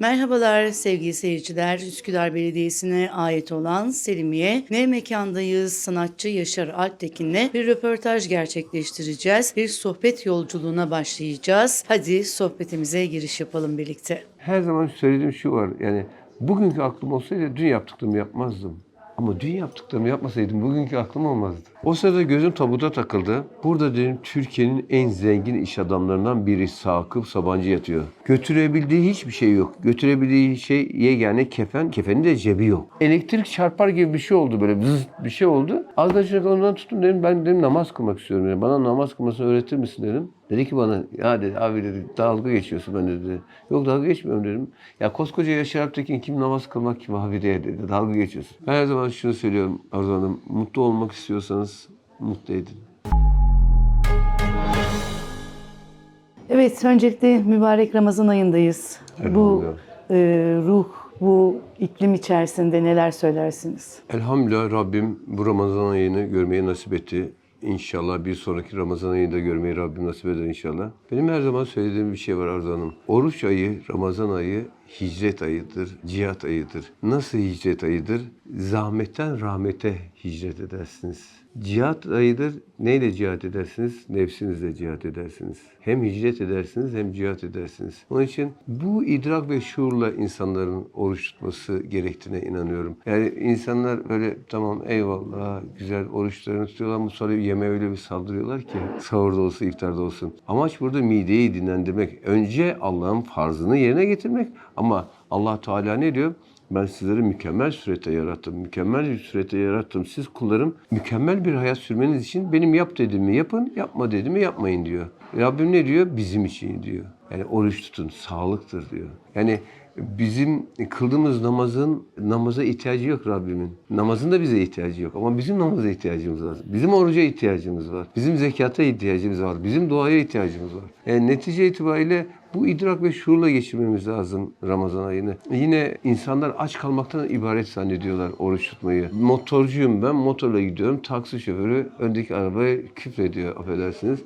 Merhabalar sevgili seyirciler. Üsküdar Belediyesi'ne ait olan Selimiye Ne Mekandayız sanatçı Yaşar Alptekin'le bir röportaj gerçekleştireceğiz. Bir sohbet yolculuğuna başlayacağız. Hadi sohbetimize giriş yapalım birlikte. Her zaman söylediğim şu var. Yani bugünkü aklım olsaydı dün yaptıklarımı yapmazdım. Ama dün yaptıklarımı yapmasaydım bugünkü aklım olmazdı. O sırada gözüm tabuta takıldı. Burada dedim Türkiye'nin en zengin iş adamlarından biri Sakıp Sabancı yatıyor. Götürebildiği hiçbir şey yok. Götürebildiği şey yegane kefen. Kefenin de cebi yok. Elektrik çarpar gibi bir şey oldu böyle zıt bir şey oldu. Arkadaşım ondan tuttum dedim ben dedim namaz kılmak istiyorum. Yani. Bana namaz kılmasını öğretir misin dedim. Dedi ki bana ya dedi abi dedi dalga geçiyorsun ben dedi. Yok dalga geçmiyorum dedim. Ya koskoca Yaşar Alptekin kim namaz kılmak kim abi diye dedi. Dalga geçiyorsun. Ben her zaman şunu söylüyorum Arzu Hanım. Mutlu olmak istiyorsanız mutlu edin. Evet öncelikle mübarek Ramazan ayındayız. Bu e, ruh, bu iklim içerisinde neler söylersiniz? Elhamdülillah Rabbim bu Ramazan ayını görmeyi nasip etti. İnşallah bir sonraki Ramazan ayını da görmeyi Rabbim nasip eder inşallah. Benim her zaman söylediğim bir şey var Arzu Hanım. Oruç ayı, Ramazan ayı hicret ayıdır, cihat ayıdır. Nasıl hicret ayıdır? Zahmetten rahmete hicret edersiniz. Cihat ayıdır. Neyle cihat edersiniz? Nefsinizle cihat edersiniz. Hem hicret edersiniz hem cihat edersiniz. Onun için bu idrak ve şuurla insanların oruç tutması gerektiğine inanıyorum. Yani insanlar böyle tamam eyvallah güzel oruçlarını tutuyorlar ama sonra yemeğe öyle bir saldırıyorlar ki sahurda olsun iftarda olsun. Amaç burada mideyi dinlendirmek. Önce Allah'ın farzını yerine getirmek ama Allah Teala ne diyor? Ben sizleri mükemmel surette yarattım. Mükemmel surette yarattım. Siz kullarım mükemmel bir hayat sürmeniz için benim yap dediğimi yapın, yapma dediğimi yapmayın diyor. Rabbim ne diyor? Bizim için diyor. Yani oruç tutun, sağlıktır diyor. Yani bizim kıldığımız namazın namaza ihtiyacı yok Rabbimin. Namazın da bize ihtiyacı yok ama bizim namaza ihtiyacımız var. Bizim oruca ihtiyacımız var. Bizim zekata ihtiyacımız var. Bizim duaya ihtiyacımız var. Yani netice itibariyle bu idrak ve şuurla geçirmemiz lazım Ramazan ayını. Yine insanlar aç kalmaktan ibaret zannediyorlar oruç tutmayı. Motorcuyum ben, motorla gidiyorum. Taksi şoförü öndeki arabaya küfrediyor affedersiniz.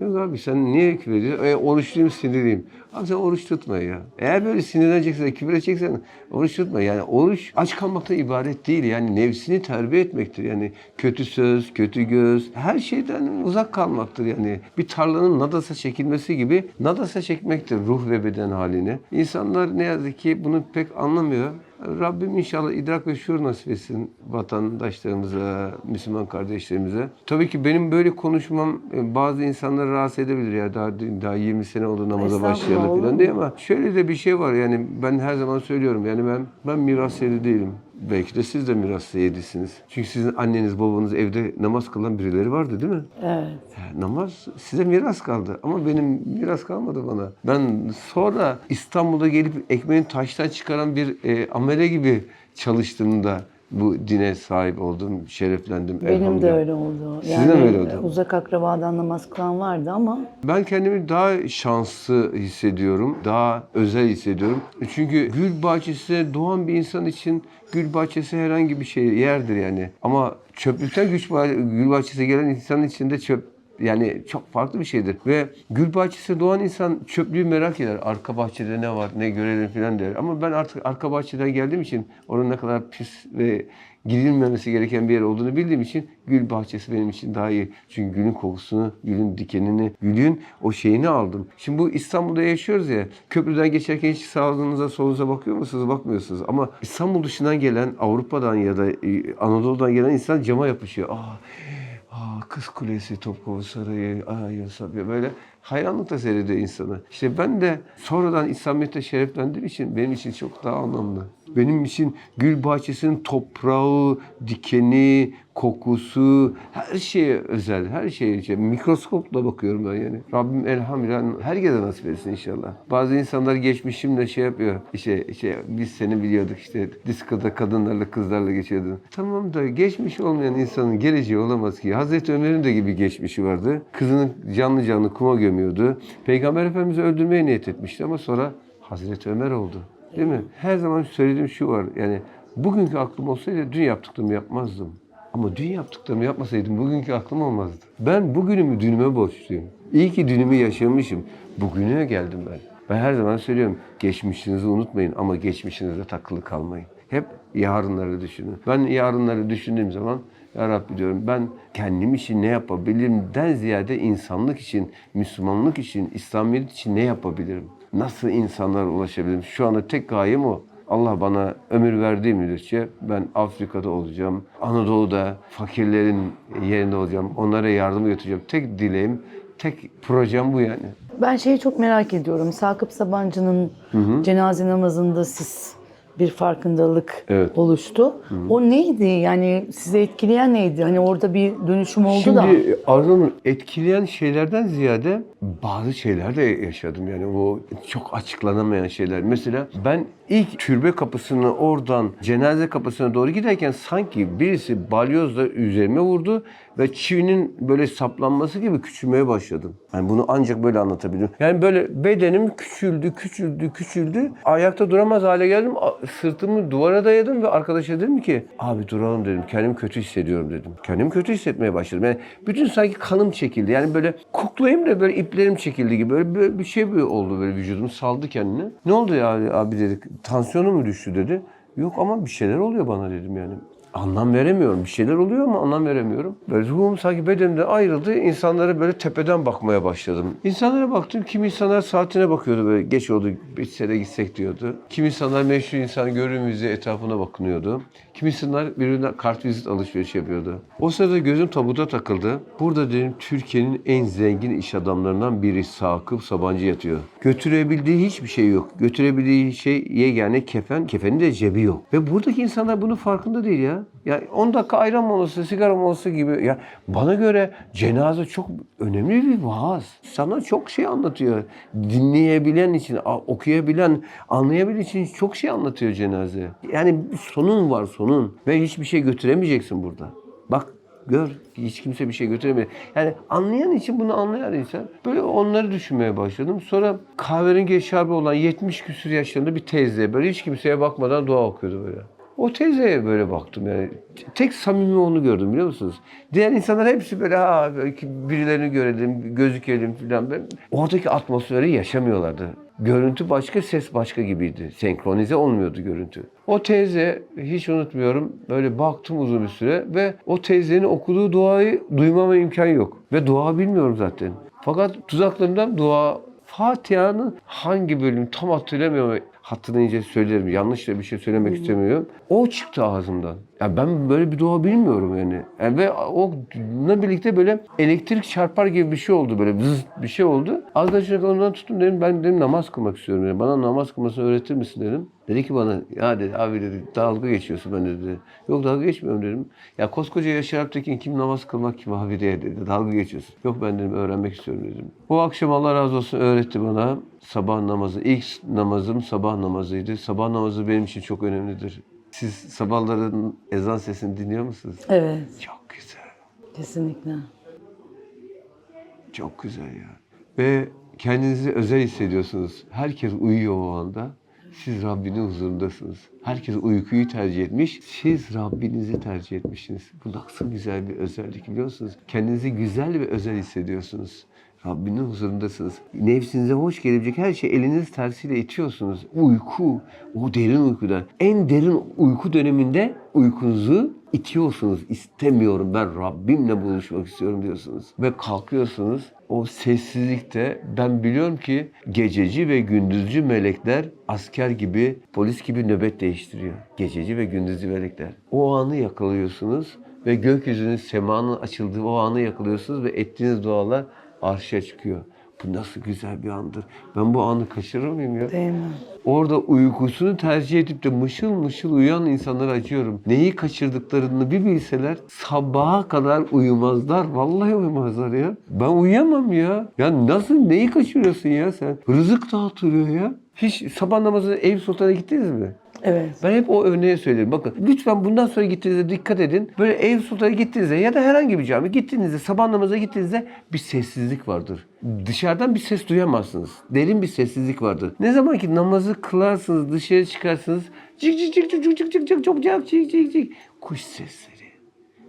Yok abi sen niye küfür ediyorsun? E, oruçluyum sinirliyim. Abi sen oruç tutma ya. Eğer böyle sinirleneceksen, küfür edeceksen oruç tutma. Yani oruç aç kalmaktan ibaret değil. Yani nefsini terbiye etmektir. Yani kötü söz, kötü göz, her şeyden uzak kalmaktır. Yani bir tarlanın nadasa çekilmesi gibi nadasa çekmektir ruh ve beden halini. İnsanlar ne yazık ki bunu pek anlamıyor. Rabbim inşallah idrak ve şuur nasip etsin vatandaşlarımıza, Müslüman kardeşlerimize. Tabii ki benim böyle konuşmam e, bazı insanları rahatsız edebilir ya daha daha 20 sene oldu namaza başlayalı falan diye ama şöyle de bir şey var yani ben her zaman söylüyorum yani ben ben miras değilim. Belki de siz de miras yedisiniz. Çünkü sizin anneniz babanız evde namaz kılan birileri vardı değil mi? Evet. Ya, namaz size miras kaldı ama benim miras kalmadı bana. Ben sonra İstanbul'da gelip ekmeğini taştan çıkaran bir e, amele gibi çalıştığımda bu dine sahip oldum, şereflendim. Benim de öyle oldu. Sizin de öyle oldu? Uzak akrabadan namaz kılan vardı ama Ben kendimi daha şanslı hissediyorum, daha özel hissediyorum. Çünkü gül bahçesine doğan bir insan için gül bahçesi herhangi bir şey yerdir yani. Ama çöplükten güç gül bahçesine gelen insanın içinde çöp yani çok farklı bir şeydir. Ve gül bahçesine doğan insan çöplüğü merak eder. Arka bahçede ne var, ne görelim falan der. Ama ben artık arka bahçeden geldiğim için onun ne kadar pis ve gidilmemesi gereken bir yer olduğunu bildiğim için gül bahçesi benim için daha iyi. Çünkü gülün kokusunu, gülün dikenini, gülün o şeyini aldım. Şimdi bu İstanbul'da yaşıyoruz ya. Köprüden geçerken hiç sağınıza solunuza bakıyor musunuz? Bakmıyorsunuz. Ama İstanbul dışından gelen, Avrupa'dan ya da e, Anadolu'dan gelen insan cama yapışıyor. Aa, Aa, Kız Kulesi, Topkapı Sarayı, Ayasofya böyle hayranlıkla seyrediyor insanı. İşte ben de sonradan İslamiyet'te şereflendiğim için benim için çok daha anlamlı. Benim için gül bahçesinin toprağı, dikeni, kokusu, her şeye özel, her şeye şey. Mikroskopla bakıyorum ben yani. Rabbim elhamdülillah herkese nasip etsin inşallah. Bazı insanlar geçmişimle şey yapıyor. İşte, işte biz seni biliyorduk işte diskoda kadınlarla kızlarla geçiyordun. Tamam da geçmiş olmayan insanın geleceği olamaz ki. Hazreti Ömer'in de gibi geçmişi vardı. Kızını canlı canlı kuma gömüyordu. Peygamber Efendimiz'i öldürmeye niyet etmişti ama sonra Hazreti Ömer oldu. Değil mi? Her zaman söylediğim şu var. Yani bugünkü aklım olsaydı dün yaptıklarımı yapmazdım. Ama dün yaptıklarımı yapmasaydım bugünkü aklım olmazdı. Ben bugünümü dünüme borçluyum. İyi ki dünümü yaşamışım. Bugüne geldim ben. Ben her zaman söylüyorum geçmişinizi unutmayın ama geçmişinize takılı kalmayın. Hep yarınları düşünün. Ben yarınları düşündüğüm zaman ya Rabbi diyorum ben kendim için ne yapabilirimden ziyade insanlık için, Müslümanlık için, İslamiyet için ne yapabilirim? Nasıl insanlara ulaşabilirim? Şu anda tek gayem o. Allah bana ömür verdiği müddetçe ben Afrika'da olacağım. Anadolu'da fakirlerin yerinde olacağım. Onlara yardım götüreceğim. Tek dileğim, tek projem bu yani. Ben şeyi çok merak ediyorum. Sakıp Sabancı'nın cenaze namazında siz bir farkındalık Evet. oluştu. O neydi? Yani sizi etkileyen neydi? Hani orada bir dönüşüm oldu da. Şimdi Arzu'nun etkileyen şeylerden ziyade bazı şeyler de yaşadım. Yani o çok açıklanamayan şeyler. Mesela ben ilk türbe kapısını oradan cenaze kapısına doğru giderken sanki birisi balyozla üzerime vurdu ve çivinin böyle saplanması gibi küçülmeye başladım. Yani bunu ancak böyle anlatabilirim. Yani böyle bedenim küçüldü, küçüldü, küçüldü. Ayakta duramaz hale geldim. Sırtımı duvara dayadım ve arkadaşa dedim ki abi duralım dedim. Kendimi kötü hissediyorum dedim. Kendimi kötü hissetmeye başladım. Yani bütün sanki kanım çekildi. Yani böyle koklayayım da böyle iplerim çekildi gibi. Böyle, böyle bir şey oldu böyle vücudum saldı kendini. Ne oldu ya abi dedik. Tansiyonum mu düştü dedi. Yok ama bir şeyler oluyor bana dedim yani. Anlam veremiyorum. Bir şeyler oluyor ama anlam veremiyorum. Böyle ruhum sanki bedenimden ayrıldı. İnsanlara böyle tepeden bakmaya başladım. İnsanlara baktım. Kim insanlar saatine bakıyordu böyle. Geç oldu bitse de gitsek diyordu. Kim insanlar meşhur insan görümüzde etrafına bakınıyordu. Kim insanlar birbirine kart vizit alışveriş yapıyordu. O sırada gözüm tabuta takıldı. Burada dedim Türkiye'nin en zengin iş adamlarından biri Sakıp Sabancı yatıyor. Götürebildiği hiçbir şey yok. Götürebildiği şey yegane kefen. Kefenin de cebi yok. Ve buradaki insanlar bunun farkında değil ya. Ya 10 dakika ayran molası, sigara molası gibi. Ya bana göre cenaze çok önemli bir vaaz. Sana çok şey anlatıyor. Dinleyebilen için, okuyabilen, anlayabilen için çok şey anlatıyor cenaze. Yani sonun var sonun. Ve hiçbir şey götüremeyeceksin burada. Bak gör hiç kimse bir şey götüremiyor. Yani anlayan için bunu anlayan insan. Böyle onları düşünmeye başladım. Sonra kahverengi eşarbı olan 70 küsur yaşlarında bir teyze böyle hiç kimseye bakmadan dua okuyordu böyle. O teyzeye böyle baktım yani. Tek samimi onu gördüm biliyor musunuz? Diğer insanlar hepsi böyle ha birilerini görelim, gözükelim falan. Ben, oradaki atmosferi yaşamıyorlardı. Görüntü başka, ses başka gibiydi. Senkronize olmuyordu görüntü. O teyze hiç unutmuyorum. Böyle baktım uzun bir süre ve o teyzenin okuduğu duayı duymama imkan yok. Ve dua bilmiyorum zaten. Fakat tuzaklarımdan dua Fatiha'nın hangi bölümü tam hatırlamıyorum. İnce söylerim. Yanlış da bir şey söylemek istemiyorum. O çıktı ağzımdan. Ya ben böyle bir dua bilmiyorum yani. yani ve onunla birlikte böyle elektrik çarpar gibi bir şey oldu böyle vız bir şey oldu. Arkadaşım ondan tuttum dedim ben dedim namaz kılmak istiyorum. Yani. Bana namaz kılmasını öğretir misin dedim. Dedi ki bana ya dedi abi dedi dalga geçiyorsun ben dedi. Yok dalga geçmiyorum dedim. Ya koskoca Yaşar Alptekin kim namaz kılmak kim abi diye dedi. Dalga geçiyorsun. Yok ben dedim öğrenmek istiyorum dedim. O akşam Allah razı olsun öğretti bana sabah namazı. İlk namazım sabah namazıydı. Sabah namazı benim için çok önemlidir. Siz sabahların ezan sesini dinliyor musunuz? Evet, Çok güzel. kesinlikle. Çok güzel ya. Ve kendinizi özel hissediyorsunuz. Herkes uyuyor o anda. Siz Rabbinin huzurundasınız. Herkes uykuyu tercih etmiş. Siz Rabbinizi tercih etmişsiniz. Bu nasıl güzel bir özellik biliyor musunuz? Kendinizi güzel ve özel hissediyorsunuz. Rabbinin huzurundasınız. Nefsinize hoş gelebilecek her şey eliniz tersiyle itiyorsunuz. Uyku, o derin uykuda. En derin uyku döneminde uykunuzu itiyorsunuz. İstemiyorum ben Rabbimle buluşmak istiyorum diyorsunuz. Ve kalkıyorsunuz. O sessizlikte ben biliyorum ki gececi ve gündüzcü melekler asker gibi, polis gibi nöbet değiştiriyor. Gececi ve gündüzcü melekler. O anı yakalıyorsunuz ve gökyüzünün semanın açıldığı o anı yakalıyorsunuz ve ettiğiniz dualar arşa çıkıyor. Bu nasıl güzel bir andır. Ben bu anı kaçırır mıyım ya? Değil mi? Orada uykusunu tercih edip de mışıl mışıl uyuyan insanlara acıyorum. Neyi kaçırdıklarını bir bilseler sabaha kadar uyumazlar. Vallahi uyumazlar ya. Ben uyuyamam ya. Ya nasıl neyi kaçırıyorsun ya sen? Rızık dağıtılıyor ya. Hiç sabah namazına Eyüp Sultan'a gittiniz mi? Evet. Ben hep o örneği söylerim. Bakın lütfen bundan sonra gittiğinizde dikkat edin. Böyle Eyüp Sultan'a gittiğinizde ya da herhangi bir cami gittiğinizde sabah namaza gittiğinizde bir sessizlik vardır. Dışarıdan bir ses duyamazsınız. Derin bir sessizlik vardır. Ne zaman ki namazı kılarsınız, dışarı çıkarsınız cik cik cik cik cik cik cik cik cik cik cik kuş sesleri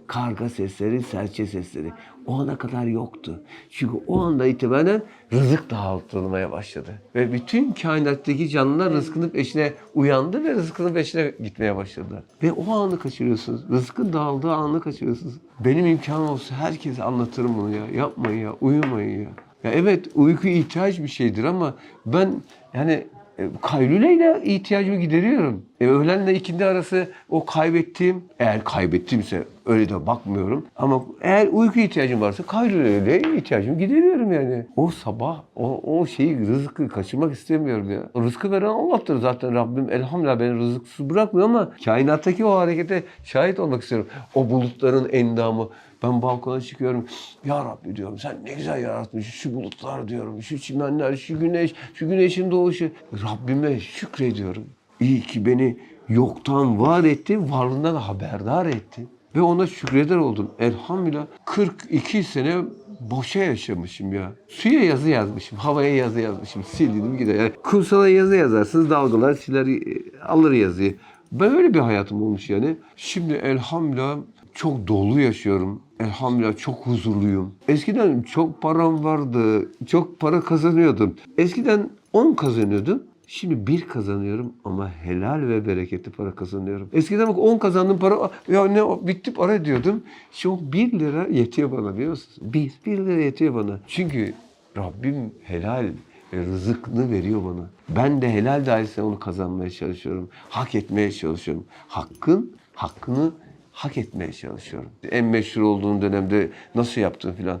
karga sesleri, serçe sesleri. O ana kadar yoktu. Çünkü o anda itibaren rızık dağıtılmaya başladı. Ve bütün kainattaki canlılar rızkının peşine uyandı ve rızkının peşine gitmeye başladılar. Ve o anı kaçırıyorsunuz. Rızkın dağıldığı anı kaçırıyorsunuz. Benim imkanım olsa herkese anlatırım bunu ya. Yapmayın ya, uyumayın ya. Ya evet uyku ihtiyaç bir şeydir ama ben yani e, kaylüleyle ihtiyacımı gideriyorum. E, öğlenle ikindi arası o kaybettiğim, eğer kaybettiğimse öyle de bakmıyorum. Ama eğer uyku ihtiyacım varsa kaylüleyle ihtiyacımı gideriyorum yani. O sabah o, o şeyi rızkı kaçırmak istemiyorum ya. Rızkı veren Allah'tır zaten Rabbim elhamdülillah beni rızıksız bırakmıyor ama kainattaki o harekete şahit olmak istiyorum. O bulutların endamı. Ben balkona çıkıyorum. Ya Rabbi diyorum sen ne güzel yaratmışsın. Şu bulutlar diyorum. Şu çimenler, şu güneş, şu güneşin doğuşu. Rabbime şükrediyorum. İyi ki beni yoktan var etti, varlığından haberdar etti. Ve ona şükreder oldum. Elhamdülillah 42 sene boşa yaşamışım ya. Suya yazı yazmışım, havaya yazı yazmışım. Sildim gider. Yani kumsala yazı yazarsınız, dalgalar siler, e, alır yazıyı. Ben öyle bir hayatım olmuş yani. Şimdi elhamdülillah çok dolu yaşıyorum. Elhamdülillah çok huzurluyum. Eskiden çok param vardı. Çok para kazanıyordum. Eskiden 10 kazanıyordum. Şimdi bir kazanıyorum ama helal ve bereketli para kazanıyorum. Eskiden bak 10 kazandım para ya ne bitti para diyordum. Şimdi 1 lira yetiyor bana biliyor musunuz? 1, 1 lira yetiyor bana. Çünkü Rabbim helal rızıkını veriyor bana. Ben de helal dairesinde onu kazanmaya çalışıyorum. Hak etmeye çalışıyorum. Hakkın hakkını hak etmeye çalışıyorum. En meşhur olduğun dönemde nasıl yaptın filan.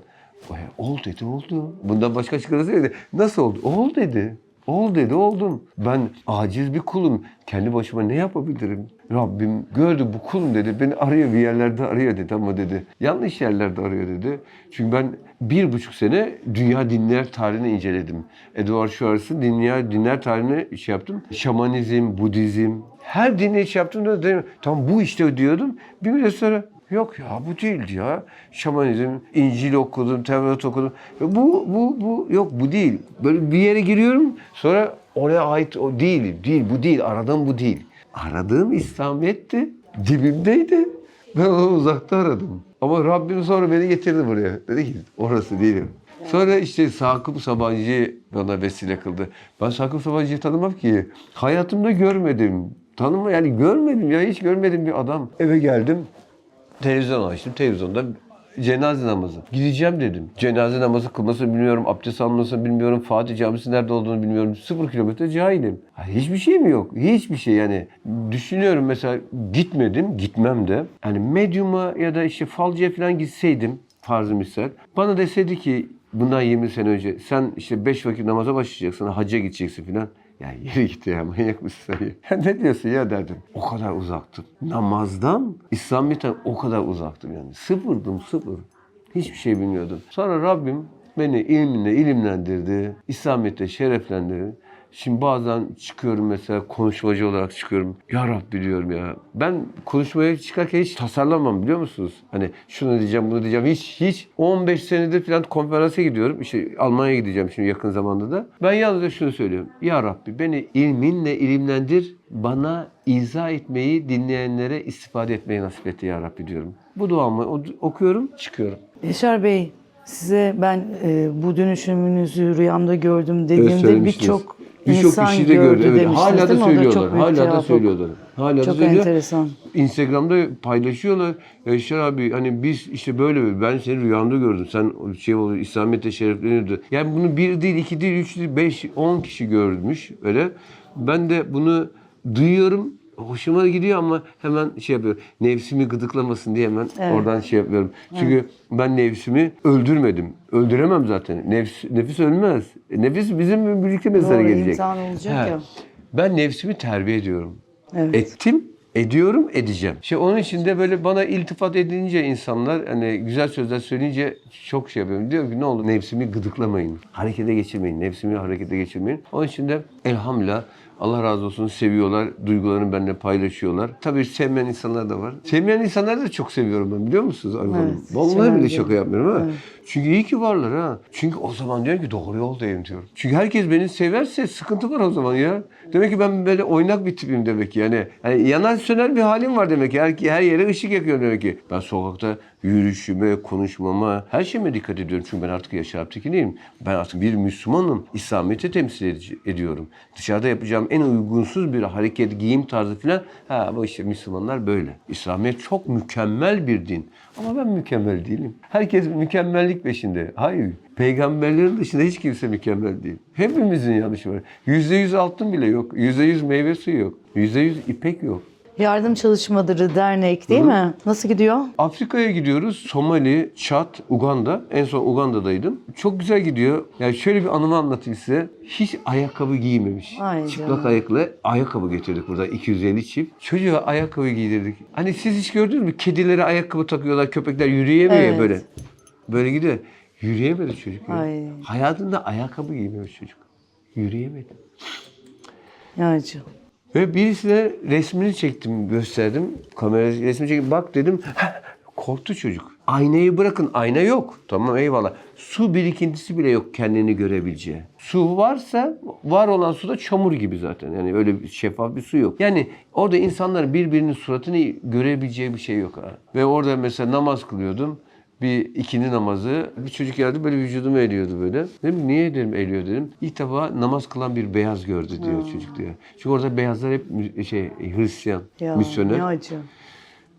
Ol dedi oldu. Bundan başka yok dedi. Nasıl oldu? Ol dedi. Ol dedi oldum. Ben aciz bir kulum. Kendi başıma ne yapabilirim? Rabbim gördü bu kulum dedi. Beni arıyor bir yerlerde arıyor dedi ama dedi. Yanlış yerlerde arıyor dedi. Çünkü ben bir buçuk sene dünya dinler tarihini inceledim. Edward Schwartz'ın dünya dinler tarihini şey yaptım. Şamanizm, Budizm, her dini iş yaptığımda dedim, tam bu işte diyordum. Bir müddet sonra yok ya bu değildi ya. Şamanizm, İncil okudum, Tevrat okudum. Bu, bu, bu yok bu değil. Böyle bir yere giriyorum sonra oraya ait o değil, değil bu değil. Aradığım bu değil. Aradığım İslamiyet'ti. Dibimdeydi. Ben onu uzakta aradım. Ama Rabbim sonra beni getirdi buraya. Dedi ki orası değilim. Sonra işte Sakıp Sabancı bana vesile kıldı. Ben Sakıp Sabancı'yı tanımam ki. Hayatımda görmedim. Tanıma yani görmedim ya hiç görmedim bir adam. Eve geldim. Televizyon açtım. Televizyonda cenaze namazı. Gideceğim dedim. Cenaze namazı kılmasını bilmiyorum. Abdest almasını bilmiyorum. Fatih Camisi nerede olduğunu bilmiyorum. Sıfır kilometre cahilim. Hiçbir şey mi yok? Hiçbir şey yani. Düşünüyorum mesela gitmedim. Gitmem de. Yani medyuma ya da işte falcıya falan gitseydim farzı misal. Bana deseydi ki bundan 20 sene önce sen işte 5 vakit namaza başlayacaksın, hacca gideceksin filan. Ya yürü git ya manyak mısın sen ya? Ne diyorsun ya derdim. O kadar uzaktım. Namazdan, İslamiyet'ten o kadar uzaktım yani. Sıfırdım sıfır. Hiçbir şey bilmiyordum. Sonra Rabbim beni ilminle ilimlendirdi. İslamiyet'te şereflendirdi. Şimdi bazen çıkıyorum mesela konuşmacı olarak çıkıyorum. Ya Rabbi diyorum ya. Ben konuşmaya çıkarken hiç tasarlamam biliyor musunuz? Hani şunu diyeceğim bunu diyeceğim. Hiç hiç 15 senedir falan konferansa gidiyorum. İşte Almanya'ya gideceğim şimdi yakın zamanda da. Ben yalnızca şunu söylüyorum. Ya Rabbi beni ilminle ilimlendir. Bana izah etmeyi dinleyenlere istifade etmeyi nasip et ya Rabbi diyorum. Bu duamı okuyorum çıkıyorum. Yaşar Bey, size ben e, bu dönüşümünüzü rüyamda gördüm dediğimde birçok Birçok insan kişi de gördü gördü. Evet. Hala da mi? Söylüyorlar. büyük Hala da söylüyorlar. Hala da Çok söylüyor. enteresan. Instagram'da paylaşıyorlar. Yaşar abi hani biz işte böyle ben seni rüyamda gördüm. Sen şey oldu İslamiyet'te şerefleniyordu. Yani bunu bir değil, iki değil, üç değil, beş, on kişi görmüş öyle. Ben de bunu duyuyorum. Hoşuma gidiyor ama hemen şey yapıyorum. Nefsimi gıdıklamasın diye hemen Evet. oradan şey yapıyorum. Çünkü ben nefsimi öldürmedim. Öldüremem zaten. Nefs, nefis ölmez. Nefis bizim birlikte mezara gelecek. imtihan olacak He. ya. Ben nefsimi terbiye ediyorum. Evet. Ettim, ediyorum, edeceğim. İşte onun için de böyle bana iltifat edince insanlar hani güzel sözler söyleyince çok şey yapıyorum. Diyor ki ne olur nefsimi gıdıklamayın. Harekete geçirmeyin. Nefsimi harekete geçirmeyin. Onun için de elhamdülillah Allah razı olsun seviyorlar. Duygularını benimle paylaşıyorlar. Tabii sevmeyen insanlar da var. Sevmeyen insanları da çok seviyorum ben biliyor musunuz Hanım? Evet, Vallahi bile şaka yapmıyorum ha. Çünkü iyi ki varlar ha. Çünkü o zaman diyorum ki doğru yoldayım diyorum. Çünkü herkes beni severse sıkıntı var o zaman ya. Demek ki ben böyle oynak bir tipim demek ki. Yani, yani yanan söner bir halim var demek ki. Her, her yere ışık yakıyorum demek ki. Ben sokakta yürüyüşüme, konuşmama, her şeyime dikkat ediyorum. Çünkü ben artık Yaşar Aptekin'iyim. Ben artık bir Müslümanım. İslamiyet'i temsil ed- ediyorum. Dışarıda yapacağım en uygunsuz bir hareket, giyim tarzı falan. Ha bu işte Müslümanlar böyle. İslamiyet çok mükemmel bir din. Ama ben mükemmel değilim. Herkes mükemmellik peşinde. Hayır. Peygamberlerin dışında hiç kimse mükemmel değil. Hepimizin yanlışı var. Yüzde yüz altın bile yok. Yüzde yüz meyve suyu yok. Yüzde yüz ipek yok. Yardım Çalışmaları Dernek değil mi? Nasıl gidiyor? Afrika'ya gidiyoruz. Somali, Çat, Uganda. En son Uganda'daydım. Çok güzel gidiyor. Yani şöyle bir anımı anlatayım size. Hiç ayakkabı giymemiş. Ay Çıplak canım. ayakla ayakkabı getirdik burada 250 çift. Çocuğa ayakkabı giydirdik. Hani siz hiç gördünüz mü? Kedilere ayakkabı takıyorlar. Köpekler yürüyemiyor Evet. böyle. Böyle gidiyor. Yürüyemedi çocuk. Ay. Hayatında ayakkabı giymemiş çocuk. Yürüyemedi. Yağcı. Ve birisine resmini çektim, gösterdim. Kamera resmini çektim. Bak dedim. Korktu çocuk. Aynayı bırakın. Ayna yok. Tamam eyvallah. Su birikintisi bile yok kendini görebileceği. Su varsa var olan su da çamur gibi zaten. Yani öyle bir şeffaf bir su yok. Yani orada insanların birbirinin suratını görebileceği bir şey yok ha. Ve orada mesela namaz kılıyordum bir ikindi namazı. Bir çocuk geldi böyle vücudumu eliyordu böyle. Dedim niye dedim eliyor dedim. İlk defa namaz kılan bir beyaz gördü diyor çocuk diyor. Çünkü orada beyazlar hep şey Hristiyan, Ya, misyoner. ne acı.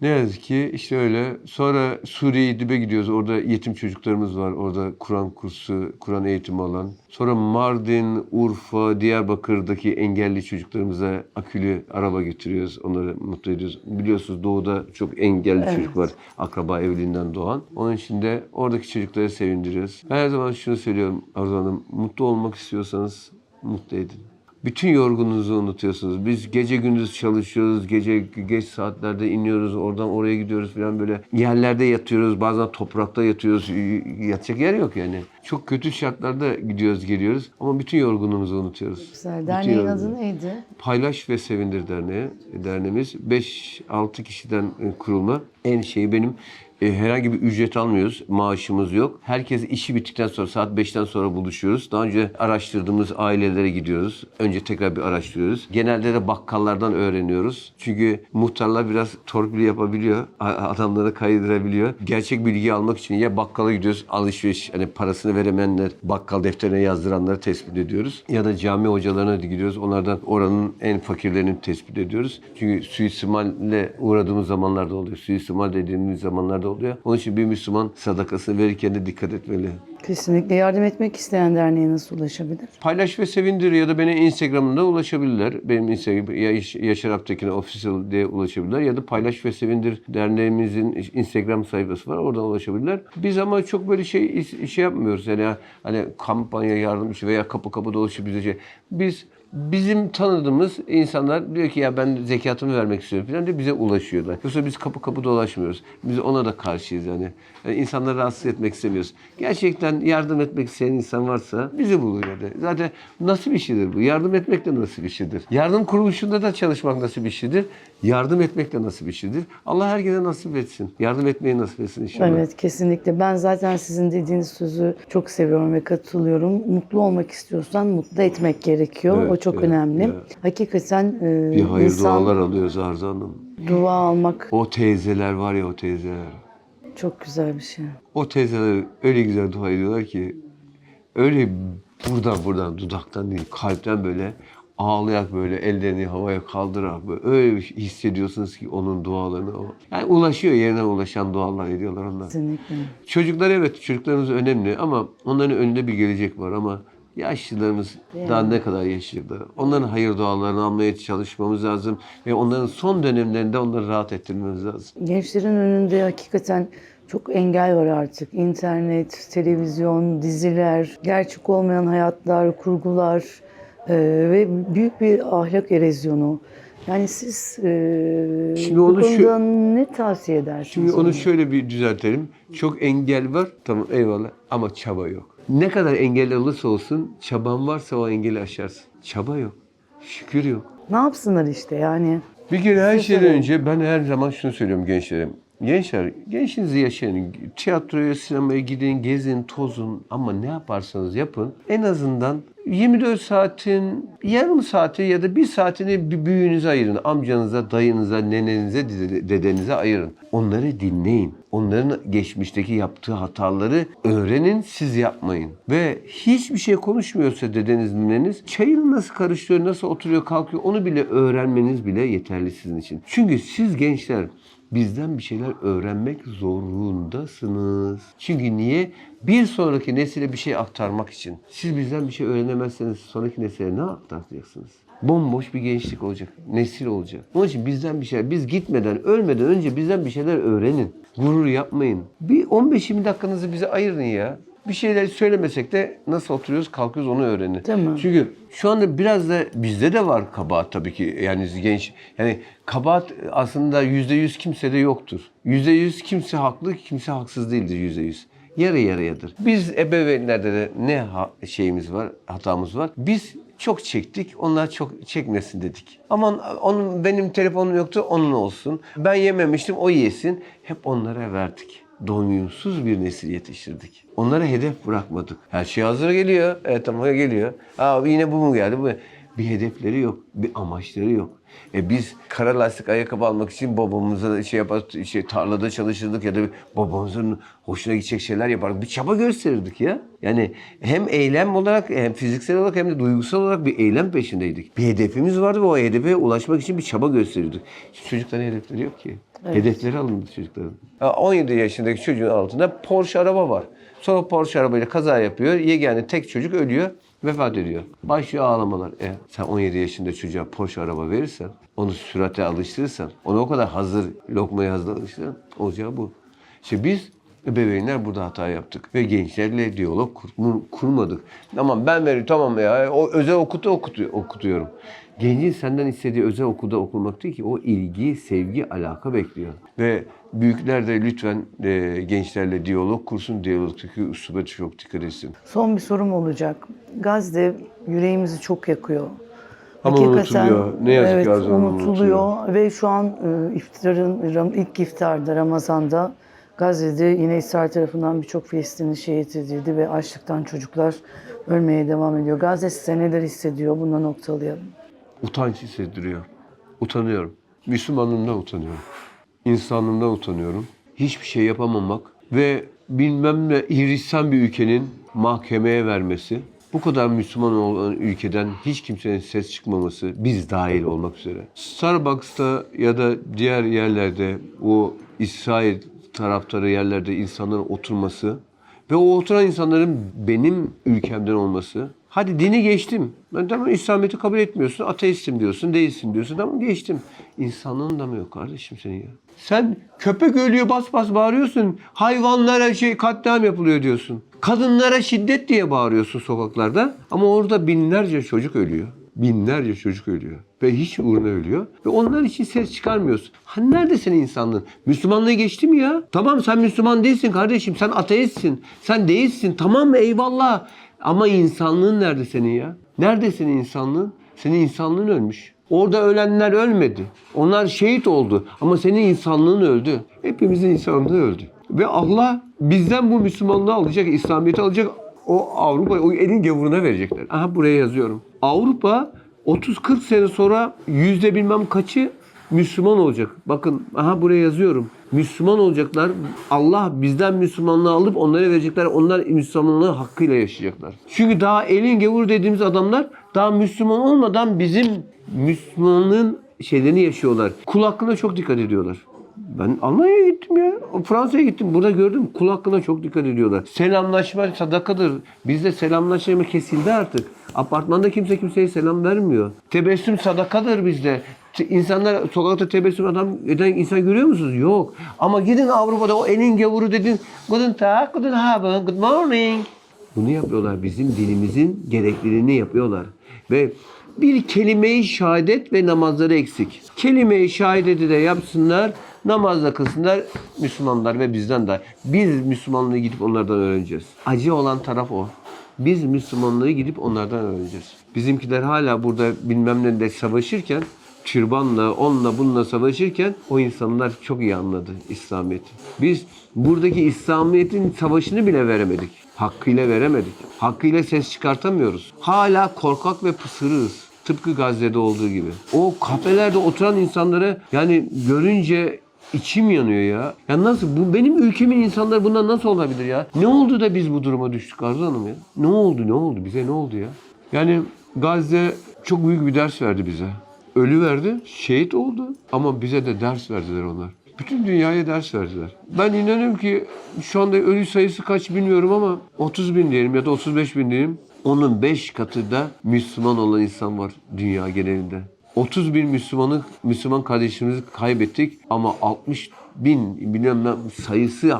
Ne yazık ki işte öyle. Sonra Suriye İdlib'e gidiyoruz. Orada yetim çocuklarımız var. Orada Kur'an kursu, Kur'an eğitimi alan. Sonra Mardin, Urfa, Diyarbakır'daki engelli çocuklarımıza akülü araba getiriyoruz. Onları mutlu ediyoruz. Biliyorsunuz doğuda çok engelli çocuk var. Akraba evliliğinden doğan. Onun için de oradaki çocukları sevindiriyoruz. Her zaman şunu söylüyorum Arzu Hanım. Mutlu olmak istiyorsanız mutlu edin. Bütün yorgununuzu unutuyorsunuz. Biz gece gündüz çalışıyoruz. Gece geç saatlerde iniyoruz. Oradan oraya gidiyoruz falan böyle. Yerlerde yatıyoruz. Bazen toprakta yatıyoruz. Yatacak yer yok yani. Çok kötü şartlarda gidiyoruz geliyoruz. Ama bütün yorgunluğumuzu unutuyoruz. Güzel. Derneğin adı neydi? Paylaş ve Sevindir Derneği. Derneğimiz 5-6 kişiden e, kurulma. En şeyi benim e, herhangi bir ücret almıyoruz. Maaşımız yok. Herkes işi bittikten sonra saat 5'ten sonra buluşuyoruz. Daha önce araştırdığımız ailelere gidiyoruz. Önce tekrar bir araştırıyoruz. Genelde de bakkallardan öğreniyoruz. Çünkü muhtarlar biraz torpil yapabiliyor. Adamları kaydırabiliyor. Gerçek bilgi almak için ya bakkala gidiyoruz. Alışveriş hani parasını veremeyenler bakkal defterine yazdıranları tespit ediyoruz. Ya da cami hocalarına gidiyoruz. Onlardan oranın en fakirlerini tespit ediyoruz. Çünkü suistimalle uğradığımız zamanlarda oluyor. Suistimal dediğimiz zamanlarda oluyor. Onun için bir Müslüman sadakasını verirken de dikkat etmeli. Kesinlikle yardım etmek isteyen derneğe nasıl ulaşabilir? Paylaş ve sevindir ya da beni Instagram'da ulaşabilirler. Benim Instagram ya Yaş- Yaşar Aptekin Official diye ulaşabilirler ya da Paylaş ve Sevindir derneğimizin Instagram sayfası var. Oradan ulaşabilirler. Biz ama çok böyle şey şey yapmıyoruz. Yani hani kampanya yardımcı veya kapı kapı dolaşıp bize şey. Biz Bizim tanıdığımız insanlar diyor ki ya ben zekatımı vermek istiyorum falan diye bize ulaşıyorlar. Yoksa biz kapı kapı dolaşmıyoruz. Biz ona da karşıyız yani. yani insanları rahatsız etmek istemiyoruz. Gerçekten yardım etmek isteyen insan varsa bizi bulur yani. Zaten nasıl bir şeydir bu? Yardım etmek de nasıl bir şeydir? Yardım kuruluşunda da çalışmak nasıl bir şeydir? Yardım etmek de nasıl bir şeydir? Allah herkese nasip etsin. Yardım etmeyi nasip etsin inşallah. Evet kesinlikle. Ben zaten sizin dediğiniz sözü çok seviyorum ve katılıyorum. Mutlu olmak istiyorsan mutlu etmek gerekiyor. Evet, o çok evet, önemli. evet. Hakikaten e, Bir hayır insan dualar alıyoruz Arzu Hanım. dua almak O teyzeler var ya o teyzeler. çok güzel bir şey. O teyzeler öyle güzel dua ediyorlar ki öyle buradan buradan dudaktan değil kalpten böyle ağlayarak böyle ellerini havaya kaldırarak böyle öyle bir şey hissediyorsunuz ki onun dualarını o. Yani ulaşıyor yerine ulaşan dualar ediyorlar onlar. Kesinlikle. Çocuklar evet çocuklarımız önemli ama onların önünde bir gelecek var ama yaşlılarımız daha ne kadar yaşayacaklar. Onların hayır dualarını almaya çalışmamız lazım ve onların son dönemlerinde onları rahat ettirmemiz lazım. Gençlerin önünde hakikaten çok engel var artık. İnternet, televizyon, diziler, gerçek olmayan hayatlar, kurgular e, ve büyük bir ahlak erozyonu. Yani siz e, Şimdi bu onu şu- ne tavsiye edersiniz? Şimdi onu ona? şöyle bir düzeltelim. Çok engel var. Tamam eyvallah ama çaba yok. Ne kadar engel olursa olsun çaban varsa o engeli aşarsın. Çaba yok. Şükür yok. Ne yapsınlar işte yani. Bir kere her şeyden önce ben her zaman şunu söylüyorum gençlere. Gençler, gençliğinizi yaşayın. Tiyatroya, sinemaya gidin, gezin, tozun. Ama ne yaparsanız yapın. En azından 24 saatin yarım saati ya da bir saatini bir büyüğünüze ayırın. Amcanıza, dayınıza, nenenize, dede- dedenize ayırın. Onları dinleyin. Onların geçmişteki yaptığı hataları öğrenin, siz yapmayın. Ve hiçbir şey konuşmuyorsa dedeniz, neneniz çayını nasıl karıştırıyor, nasıl oturuyor, kalkıyor onu bile öğrenmeniz bile yeterli sizin için. Çünkü siz gençler bizden bir şeyler öğrenmek zorundasınız. Çünkü niye? Bir sonraki nesile bir şey aktarmak için. Siz bizden bir şey öğrenemezseniz sonraki nesile ne aktaracaksınız? Bomboş bir gençlik olacak, nesil olacak. Onun için bizden bir şeyler, biz gitmeden, ölmeden önce bizden bir şeyler öğrenin. Gurur yapmayın. Bir 15-20 dakikanızı bize ayırın ya. Bir şeyler söylemesek de nasıl oturuyoruz, kalkıyoruz onu öğrenin. Mi? Çünkü şu anda biraz da bizde de var kabahat tabii ki. Yani genç yani kabahat aslında yüzde yüz kimsede yoktur. Yüzde yüz kimse haklı, kimse haksız değildir yüzde yüz. Yarı yarıyadır. Biz ebeveynlerde de ne şeyimiz var, hatamız var. Biz çok çektik, onlar çok çekmesin dedik. Aman onun benim telefonum yoktu, onun olsun. Ben yememiştim, o yesin. Hep onlara verdik doyumsuz bir nesil yetiştirdik. Onlara hedef bırakmadık. Her şey hazır geliyor. Evet tamam geliyor. Aa, yine bu mu geldi? Bu? Bir hedefleri yok. Bir amaçları yok. E biz kara lastik ayakkabı almak için babamıza şey yapar, şey, tarlada çalışırdık ya da babamızın hoşuna gidecek şeyler yapardık. Bir çaba gösterirdik ya. Yani hem eylem olarak hem fiziksel olarak hem de duygusal olarak bir eylem peşindeydik. Bir hedefimiz vardı ve o hedefe ulaşmak için bir çaba gösterirdik. Şimdi çocukların hedefleri yok ki. Hedefleri alındı çocukların. Ha, 17 yaşındaki çocuğun altında Porsche araba var. Sonra Porsche arabayla kaza yapıyor. Yegane tek çocuk ölüyor. Vefat ediyor. Başlıyor ağlamalar. E, sen 17 yaşında çocuğa Porsche araba verirsen, onu sürate alıştırırsan, onu o kadar hazır, lokmaya hazır alıştırırsan olacağı bu. İşte biz ebeveynler burada hata yaptık ve gençlerle diyalog kur- kurmadık. Tamam ben veriyorum tamam ya o özel okutu okutu, okutuyorum. Gencin senden istediği özel okulda okumak değil ki o ilgi, sevgi, alaka bekliyor. Ve büyükler de lütfen e, gençlerle diyalog kursun. Diyalogdaki üsluba çok dikkat etsin. Son bir sorum olacak. Gazze yüreğimizi çok yakıyor. Ama unutuluyor. Ne yazık ki evet, her zaman unutuluyor. Ve şu an e, iftarın ilk iftarda Ramazan'da Gazze'de yine İsrail tarafından birçok Filistinli şehit edildi ve açlıktan çocuklar ölmeye devam ediyor. Gazze size neler hissediyor? Buna noktalayalım. Utanç hissettiriyor. Utanıyorum. Müslümanlığımdan utanıyorum. İnsanlığımdan utanıyorum. Hiçbir şey yapamamak ve bilmem ne Hristiyan bir ülkenin mahkemeye vermesi, bu kadar Müslüman olan ülkeden hiç kimsenin ses çıkmaması, biz dahil olmak üzere. Starbucks'ta ya da diğer yerlerde o İsrail taraftarı yerlerde insanların oturması ve o oturan insanların benim ülkemden olması. Hadi dini geçtim. Ben tamam İslamiyet'i kabul etmiyorsun. Ateistim diyorsun, değilsin diyorsun. Tamam geçtim. İnsanlığın da mı yok kardeşim senin ya? Sen köpek ölüyor bas bas bağırıyorsun. Hayvanlara şey katliam yapılıyor diyorsun. Kadınlara şiddet diye bağırıyorsun sokaklarda. Ama orada binlerce çocuk ölüyor. Binlerce çocuk ölüyor. Ve hiç uğruna ölüyor. Ve onlar için ses çıkarmıyorsun. Hani nerede senin insanlığın? Müslümanlığı geçti mi ya? Tamam sen Müslüman değilsin kardeşim. Sen ateistsin. Sen değilsin. Tamam? Eyvallah. Ama insanlığın nerede senin ya? Nerede senin insanlığın? Senin insanlığın ölmüş. Orada ölenler ölmedi. Onlar şehit oldu. Ama senin insanlığın öldü. Hepimizin insanlığı öldü. Ve Allah bizden bu Müslümanlığı alacak, İslamiyet'i alacak. O Avrupa, o elin gavuruna verecekler. Aha buraya yazıyorum. Avrupa 30-40 sene sonra yüzde bilmem kaçı Müslüman olacak. Bakın aha buraya yazıyorum. Müslüman olacaklar. Allah bizden Müslümanlığı alıp onlara verecekler. Onlar Müslümanlığı hakkıyla yaşayacaklar. Çünkü daha elin gavur dediğimiz adamlar daha Müslüman olmadan bizim Müslümanlığın şeylerini yaşıyorlar. Kul hakkına çok dikkat ediyorlar. Ben Almanya'ya gittim ya. Fransa'ya gittim. Burada gördüm. Kul hakkına çok dikkat ediyorlar. Selamlaşma sadakadır. Bizde selamlaşma kesildi artık. Apartmanda kimse kimseye selam vermiyor. Tebessüm sadakadır bizde. İnsanlar sokakta tebessüm adam eden insan görüyor musunuz? Yok. Ama gidin Avrupa'da o elin gavuru dedin. Guten Tag, guten Abend, good morning. Bunu yapıyorlar. Bizim dilimizin gerekliliğini yapıyorlar. Ve bir kelime-i ve namazları eksik. Kelime-i şehadeti de yapsınlar, namazda kılsınlar Müslümanlar ve bizden de. Biz Müslümanlığı gidip onlardan öğreneceğiz. Acı olan taraf o. Biz Müslümanlığı gidip onlardan öğreneceğiz. Bizimkiler hala burada bilmem ne de savaşırken türbanla, onunla, bununla savaşırken o insanlar çok iyi anladı İslamiyet'i. Biz buradaki İslamiyet'in savaşını bile veremedik. Hakkıyla veremedik. Hakkıyla ses çıkartamıyoruz. Hala korkak ve pısırığız. Tıpkı Gazze'de olduğu gibi. O kafelerde oturan insanları yani görünce içim yanıyor ya. Ya nasıl? Bu benim ülkemin insanları bundan nasıl olabilir ya? Ne oldu da biz bu duruma düştük Arzu Hanım ya? Ne oldu? Ne oldu? Bize ne oldu ya? Yani Gazze çok büyük bir ders verdi bize. Ölü verdi, şehit oldu ama bize de ders verdiler onlar. Bütün dünyaya ders verdiler. Ben inanıyorum ki şu anda ölü sayısı kaç bilmiyorum ama 30 bin diyelim ya da 35 bin diyelim. Onun 5 katı da Müslüman olan insan var dünya genelinde. 30 bin Müslümanı, Müslüman kardeşimizi kaybettik ama 60 bin bilmem ne sayısı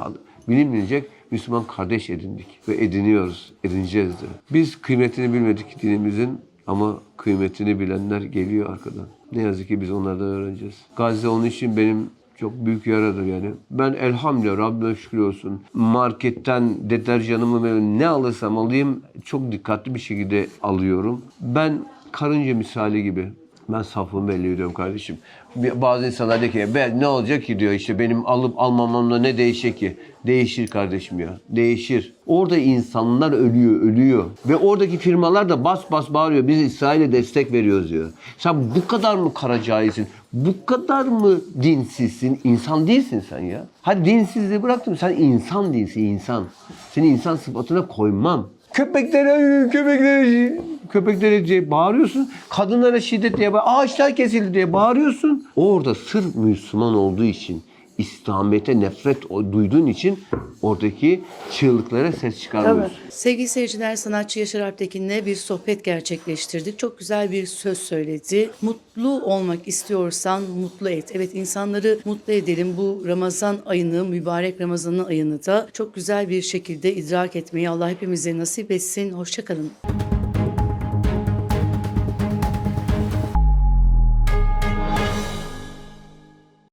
bilinmeyecek Müslüman kardeş edindik ve ediniyoruz, edineceğiz de. Biz kıymetini bilmedik dinimizin ama kıymetini bilenler geliyor arkadan. Ne yazık ki biz onlardan öğreneceğiz. Gazze onun için benim çok büyük yaradır yani. Ben elhamdülillah Rabbime şükür olsun. Marketten deterjanımı ne alırsam alayım çok dikkatli bir şekilde alıyorum. Ben karınca misali gibi. Ben safımı belli ediyorum kardeşim. Bazı insanlar diyor ki ben ne olacak ki diyor işte benim alıp almamamla ne değişecek ki? Değişir kardeşim ya. Değişir. Orada insanlar ölüyor, ölüyor. Ve oradaki firmalar da bas bas bağırıyor. Biz İsrail'e destek veriyoruz diyor. Sen bu kadar mı kara? Bu kadar mı dinsizsin? İnsan değilsin sen ya. Hadi dinsizliği bıraktım. Sen insan değilsin, insan. Seni insan sıfatına koymam. Köpeklere, köpeklere, köpeklere diye bağırıyorsun. Kadınlara şiddet diye bağır, ağaçlar kesildi diye bağırıyorsun. Orada sırf Müslüman olduğu için, İslamiyet'e nefret duyduğun için oradaki çığlıklara ses çıkarmıyorsun. Sevgili seyirciler, sanatçı Yaşar Alptekin'le bir sohbet gerçekleştirdik. Çok güzel bir söz söyledi. Mutlu olmak istiyorsan mutlu et. Evet insanları mutlu edelim. Bu Ramazan ayını, mübarek Ramazan ayını da çok güzel bir şekilde idrak etmeyi Allah hepimize nasip etsin. Hoşçakalın.